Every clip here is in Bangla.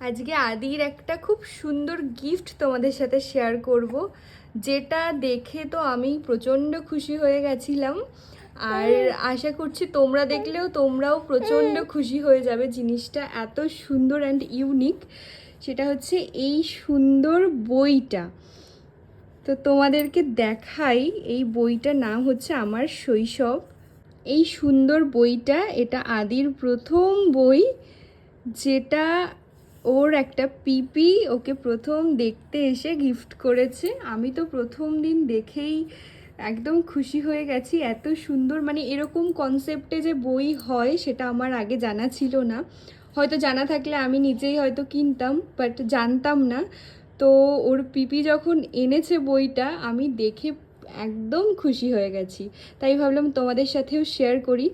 আজকে আদির একটা খুব সুন্দর গিফট তোমাদের সাথে শেয়ার করব যেটা দেখে তো আমি প্রচণ্ড খুশি হয়ে গেছিলাম। আর আশা করছি তোমরা দেখলেও তোমরাও প্রচণ্ড খুশি হয়ে যাবে জিনিসটা এত সুন্দর অ্যান্ড ইউনিক সেটা হচ্ছে এই সুন্দর বইটা। তো তোমাদেরকে দেখাই এই বইটার নাম হচ্ছে আমার শৈশব। এই সুন্দর বইটা এটা আদির প্রথম বই যেটা ওর একটা পিপি ওকে প্রথম দেখতে এসে গিফট করেছে। আমি তো প্রথম দিন দেখেই একদম খুশি হয়ে গেছি। এত সুন্দর মানে এরকম কনসেপ্টে যে বই হয় সেটা আমার আগে জানা ছিল না। হয়তো জানা থাকলে আমি নিজেই হয়তো কিনতাম বাট জানতাম না। তো ওর পিপি যখন এনেছে বইটা, আমি দেখে একদম খুশি হয়ে গেছি। তাই ভাবলাম তোমাদের সাথেও শেয়ার করি।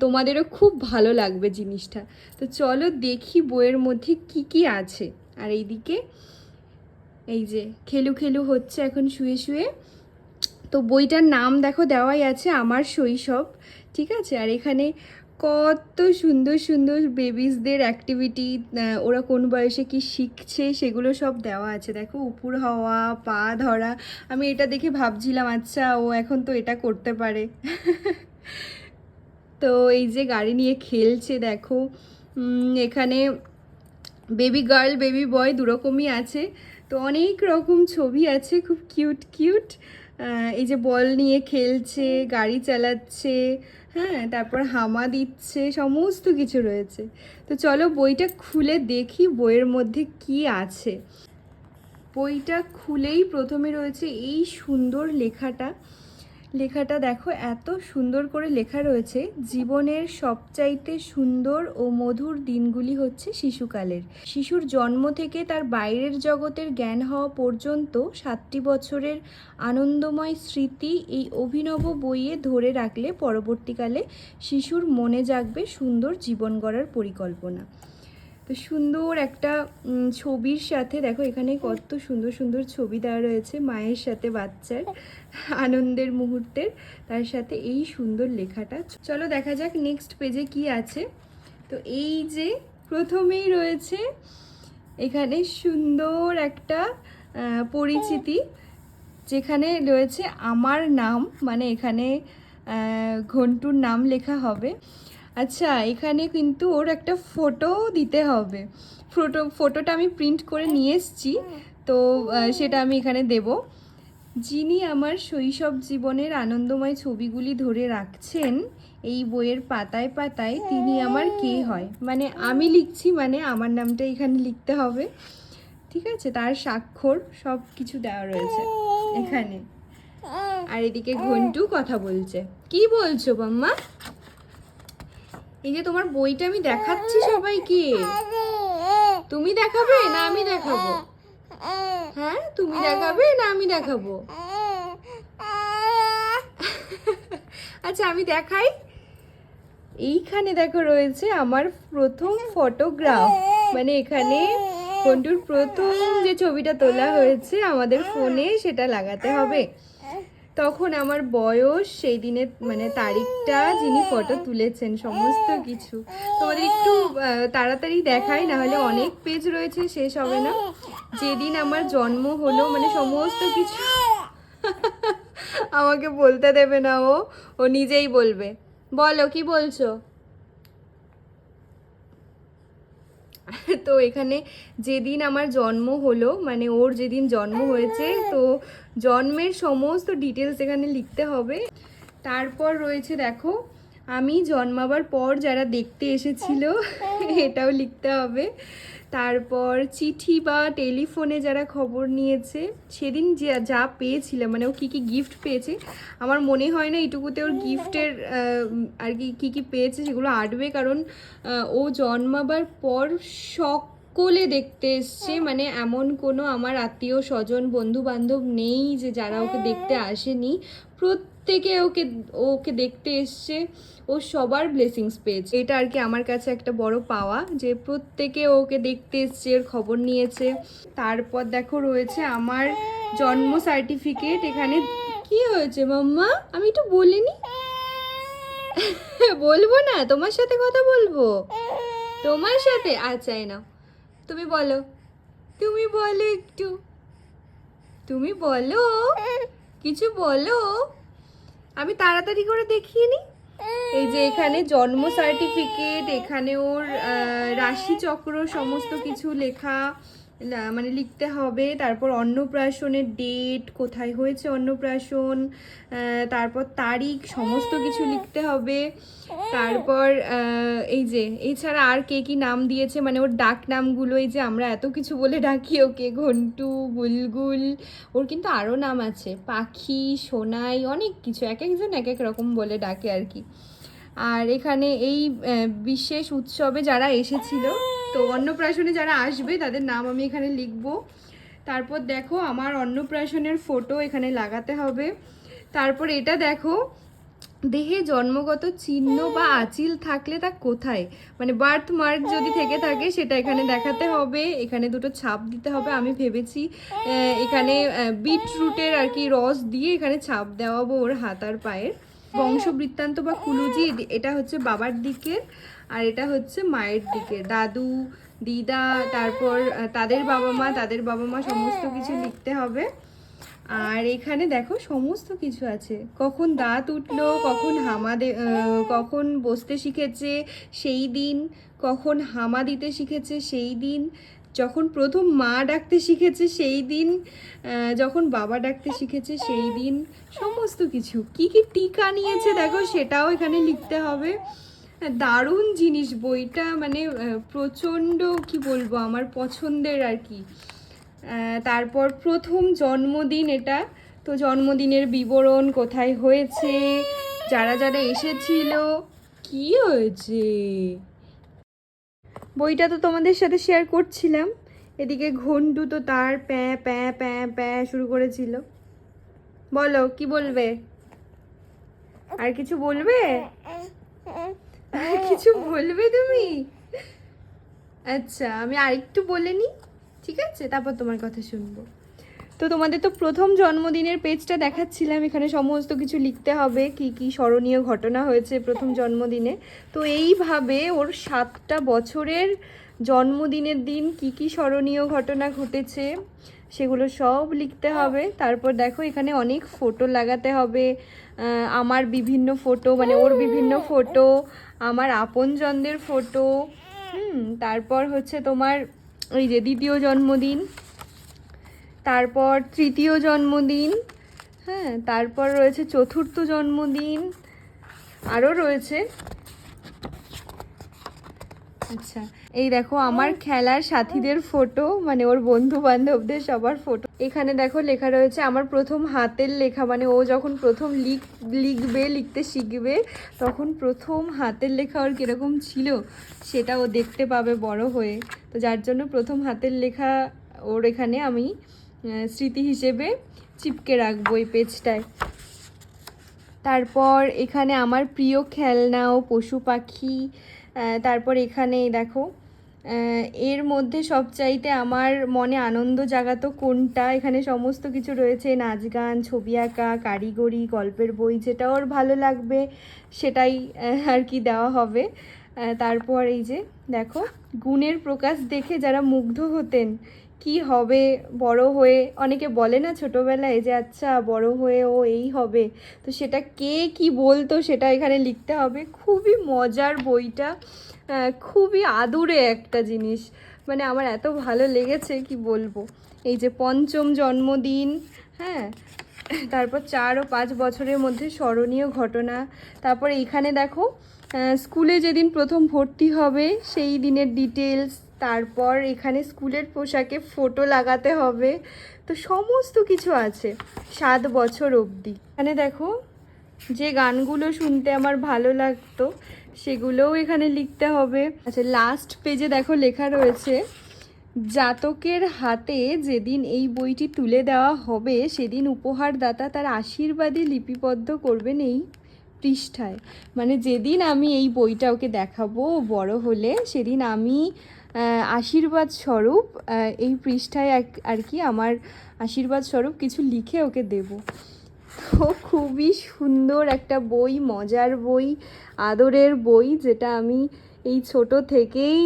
তোমাদেরও খুব ভালো লাগবে জিনিসটা। তো চলো দেখি বইয়ের মধ্যে কি কি আছে। আর এইদিকে এই যে খেলু খেলু হচ্ছে এখন শুয়ে শুয়ে। তো বইটার নাম দেখো দেওয়াই আছে, আমার শৈশব। ঠিক আছে? আর এখানে কত সুন্দর সুন্দর বেবিসদের অ্যাক্টিভিটি ওরা কোন বয়সে কি শিখছে সেগুলো সব দেওয়া আছে। দেখো, উপর হওয়া, পা ধরা, আমি এটা দেখে ভাবছিলাম আচ্ছা ও এখন তো এটা করতে পারে। তো এই যে গাড়ি নিয়ে খেলছে, দেখো এখানে বেবি গার্ল বেবি বয় দুরকমই আছে। তো অনেক রকম ছবি আছে, খুব কিউট কিউট এই যে বল নিয়ে খেলছে, গাড়ি চালাচ্ছে হ্যাঁ তারপর হামা দিচ্ছে, সমস্ত কিছু রয়েছে। তো চলো বইটা খুলে দেখি বইয়ের মধ্যে কি আছে। বইটা খুলেই প্রথমে রয়েছে এই সুন্দর লেখাটা। লেখাটা দেখো, এত সুন্দর করে লেখা রয়েছে। জীবনের সবচাইতে সুন্দর ও মধুর দিনগুলি হচ্ছে শিশুকালের। শিশুর জন্ম থেকে তার বাইরের জগতের জ্ঞান হওয়া পর্যন্ত সাতটি বছরের আনন্দময় স্মৃতি এই অভিনব বইয়ে ধরে রাখলে পরবর্তীকালে শিশুর মনে জাগবে সুন্দর জীবন গড়ার পরিকল্পনা। তো সুন্দর একটা ছবির সাথে দেখো এখানে কত সুন্দর সুন্দর ছবি দেওয়া রয়েছে মায়ের সাথে বাচ্চার, আনন্দের মুহূর্তের, তার সাথে এই সুন্দর লেখাটা। চলো দেখা যাক নেক্সট পেজে কি আছে। তো এই যে প্রথমেই রয়েছে এখানে সুন্দর একটা পরিচিতি, যেখানে রয়েছে আমার নাম মানে এখানে ঘন্টুর নাম লেখা হবে। আচ্ছা এখানে কিন্তু ওর একটা ফটো দিতে হবে। ফটো ফটোটা আমি প্রিন্ট করে নিয়ে এসেছি। তো সেটা আমি এখানে দেব। যিনি আমার শৈশব জীবনের আনন্দময় ছবিগুলি ধরে রাখছেন, এই বইয়ের পাতায় পাতায় তিনি আমার কে হয়? মানে আমি লিখছি মানে আমার নামটা এখানে লিখতে হবে। ঠিক আছে? তার স্বাক্ষর সব কিছু দেওয়া রয়েছে এখানে। আর এদিকে ঘন্টু কথা বলছে। কি বলছো, বাম্মা? এই যে তোমার বইটা আমি দেখাচ্ছি সবাইকে। তুমি দেখাবে না আমি দেখাবো? হ্যাঁ তুমি দেখাবে না আমি দেখাবো? আচ্ছা আমি দেখাই। এইখানে দেখো রয়েছে আমার প্রথম ফটোগ্রাফ। মানে এখানে কন্টুর প্রথম যে ছবিটা তোলা হয়েছে আমাদের ফোনে সেটা লাগাতে হবে। তখন আমার বয়স, সেই দিনের মানে তারিখটা যিনি ফটো তুলেছেন, সমস্ত কিছু। তোমাদের একটু তাড়াতাড়ি দেখাই না হলে অনেক পেজ রয়েছে, শেষ হবে না। যেদিন আমার জন্ম হলো মানে সমস্ত কিছু আমাকে বলতে দেবে না ও। ও নিজেই বলবে। বলো, কি বলছো? তো এখানে যেদিন আমার জন্ম হলো মানে ওর যেদিন জন্ম হয়েছে, তো জন্মের সমস্ত ডিটেলস এখানে লিখতে হবে। তারপর রয়েছে দেখো আমি জন্মাবার পর যারা দেখতে এসেছিল, এটাও লিখতে হবে। তারপর চিঠি বা টেলিফোনে যারা খবর নিয়েছে, সেদিন যে যা পেয়েছিলাম মানে ও কী কী গিফট পেয়েছে, আমার মনে হয় না এটুকুতে ওর গিফটের আর কি কী কী পেয়েছে সেগুলো আটবে। কারণ ও জন্মাবার পর সকলে দেখতে এসছে। মানে এমন কোনো আমার আত্মীয়, স্বজন বন্ধু বান্ধব নেই যে যারা ওকে দেখতে আসেনি। প্রত্যেকে ওকে ওকে দেখতে এসছে। ও সবার ব্লেসিংস পেয়েছে। এটা আর কি আমার কাছে একটা বড় পাওয়া যে প্রত্যেকে ওকে দেখতে এসছে ওর খবর নিয়েছে। তারপর দেখো রয়েছে আমার জন্ম সার্টিফিকেট এখানে কি হয়েছে মাম্মা? আমি একটু বলিনি? বলব না, তোমার সাথে কথা বলব? তোমার সাথে? আচ্ছা নাও। তুমি বলো। তুমি বলো একটু। তুমি বলো। কিছু বলো। আমি তাড়াতাড়ি করে দেখিয়ে নি। এই যে এখানে জন্ম সার্টিফিকেট এখানে ওর রাশিচক্র রাশি চক্র সমস্ত কিছু লেখা। মানে লিখতে হবে। তারপর অন্নপ্রাশনের ডেট কোথায় হয়েছে অন্নপ্রাশন তারপর তারিখ, সমস্ত কিছু লিখতে হবে। তারপর এই যে, এছাড়া আর কে কি নাম দিয়েছে মানে ওর ডাক নামগুলো, এই যে আমরা এত কিছু বলে ডাকি ওকে, ঘন্টু বুলগুল ওর কিন্তু আরও নাম আছে। পাখি, সোনাই, অনেক কিছু, এক একজন এক এক রকম বলে ডাকে আর কি। আর এখানে এই বিশেষ উৎসবে যারা এসেছিল তো অন্নপ্রাশনে যারা আসবে, তাদের নাম আমি এখানে লিখব। তারপর দেখো, আমার অন্নপ্রাশনের ফটো এখানে লাগাতে হবে। তারপর এটা দেখো, দেহে জন্মগত চিহ্ন বা আঁচিল থাকলে তা কোথায়? মানে বার্থ মার্ক যদি থেকে থাকে, সেটা এখানে দেখাতে হবে। এখানে দুটো ছাপ দিতে হবে, আমি ভেবেছি এখানে বিটরুটের আর কি রস দিয়ে এখানে ছাপ দেওয়াবো ওর হাত আর পায়ের। বংশবৃত্তান্ত বা কুলুজি এটা হচ্ছে বাবার দিকের আর এটা হচ্ছে মায়ের দিকে দাদু, দিদা, তারপর তাদের বাবা মা, তাদের বাবা মা সমস্ত কিছু লিখতে হবে। আর এখানে দেখো সমস্ত কিছু আছে। কখন দাঁত উঠল, কখন হামা দে কখন বসতে শিখেছে, সেই দিন, কখন হামা দিতে শিখেছে, সেই দিন যখন প্রথম মা ডাকতে শিখেছে, সেই দিন যখন বাবা ডাকতে শিখেছে, সেই দিন সমস্ত কিছু। কি কি টিকা নিয়েছে দেখো, সেটাও এখানে লিখতে হবে। দারুণ জিনিস বইটা মানে প্রচণ্ড, কি বলব, আমার পছন্দের আর কি। তারপর প্রথম জন্মদিন এটা। তো জন্মদিনের বিবরণ কোথায় হয়েছে, যারা যারা এসেছিল, কি হয়েছে? বইটা তো তোমাদের সাথে শেয়ার করছিলাম। এদিকে ঘন্টু তো তার প্যাঁ প্যাঁ প্যাঁ প্যাঁ শুরু করেছিল। বলো, কি বলবে? আর কিছু বলবে? আর কিছু বলবে তুমি? আচ্ছা আমি আরেকটু বলে নিই, ঠিক আছে? তারপর তোমার কথা শুনব। তো তোমাদের তো প্রথম জন্মদিনের পেজটা দেখাচ্ছিলাম, এখানে সমস্ত কিছু লিখতে হবে, কি কি স্মরণীয় ঘটনা হয়েছে প্রথম জন্মদিনে। তো এইভাবে ওর সাতটা বছরের জন্মদিনের দিন কি কি স্মরণীয় ঘটনা ঘটেছে, সেগুলো সব লিখতে হবে। তারপর দেখো, এখানে অনেক ফটো লাগাতে হবে আমার বিভিন্ন ফটো মানে ওর বিভিন্ন ফটো আমার আপনজনদের ফটো হুম, তারপর হচ্ছে তোমার ওই যে দ্বিতীয় জন্মদিন তারপর তৃতীয় জন্মদিন হ্যাঁ তারপর রয়েছে চতুর্থ জন্মদিন আরও রয়েছে। আচ্ছা এই দেখো আমার খেলার সাথীদের ফটো মানে ওর বন্ধু বান্ধবদের সবার ফটো। এখানে দেখো লেখা রয়েছে আমার প্রথম হাতের লেখা। মানে ও যখন প্রথম লিখ লিখবে লিখতে শিখবে তখন প্রথম হাতের লেখা ওর কীরকম ছিল সেটা ও দেখতে পাবে বড় হয়ে। তো যার জন্য প্রথম হাতের লেখা ওর এখানে আমি স্মৃতি হিসেবে চিপকে রাখব এই পেজটায়। তারপর এখানে আমার প্রিয় খেলনা ও পশু পাখি তারপর এখানে দেখো এর মধ্যে সবচাইতে আমার মনে আনন্দ জাগাতো কোনটা? এখানে সমস্ত কিছু রয়েছে, নাচ গান, ছবি আঁকা, কারিগরি, গল্পের বই, যেটা ওর ভালো লাগবে সেটাই আর কি দেওয়া হবে। তারপর এই যে দেখো, গুণের প্রকাশ দেখে যারা মুগ্ধ হতেন কি হবে? বড় হয়ে, অনেকে বলে না ছোটোবেলায় যে আচ্ছা বড় হয়ে ও এই হবে। তো সেটা কে কি বলতো, সেটা এখানে লিখতে হবে। খুবই মজার বইটা। খুবই আদুরে একটা জিনিস। মানে আমার এত ভালো লেগেছে, কি বলব? এই যে, পঞ্চম জন্মদিন হ্যাঁ? তারপর চার ও পাঁচ বছরের মধ্যে স্মরণীয় ঘটনা। তারপর এখানে দেখো স্কুলে যেদিন প্রথম ভর্তি হবে, সেই দিনের ডিটেলস তারপর এখানে স্কুলের পোশাকে ফটো লাগাতে হবে। তো সমস্ত কিছু আছে, সাত বছর অবধি। এখানে দেখো, যে গানগুলো শুনতে আমার ভালো লাগতো, সেগুলোও এখানে লিখতে হবে। আচ্ছা লাস্ট পেজে দেখো লেখা রয়েছে, জাতকের হাতে যেদিন এই বইটি তুলে দেওয়া হবে, সেদিন উপহারদাতা তার আশীর্বাদী লিপিবদ্ধ করবেন এই পৃষ্ঠায়। মানে যেদিন আমি এই বইটা ওকে দেখাবো বড় হলে, সেদিন আমি আশীর্বাদ স্বরূপ এই পৃষ্ঠায় আর কি আমার আশীর্বাদ স্বরূপ কিছু লিখে ওকে দেবো। তো খুবই সুন্দর একটা বই, মজার বই, আদরের বই, যেটা আমি এই ছোট থেকেই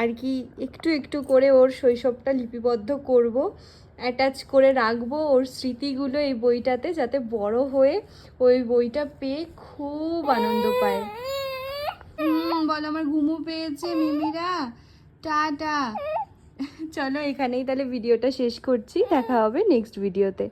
আর কি একটু একটু করে ওর শৈশবটা লিপিবদ্ধ করব অ্যাটাচ করে রাখব ওর স্মৃতিগুলো এই বইটাতে, যাতে বড় হয়ে ওই বইটা পেয়ে খুব আনন্দ পায়। বলো, আমার ঘুমো পেয়েছে, মিমিরা। টাটা। চলো এখানেই তাহলে ভিডিওটা শেষ করছি, দেখা হবে নেক্সট ভিডিওতে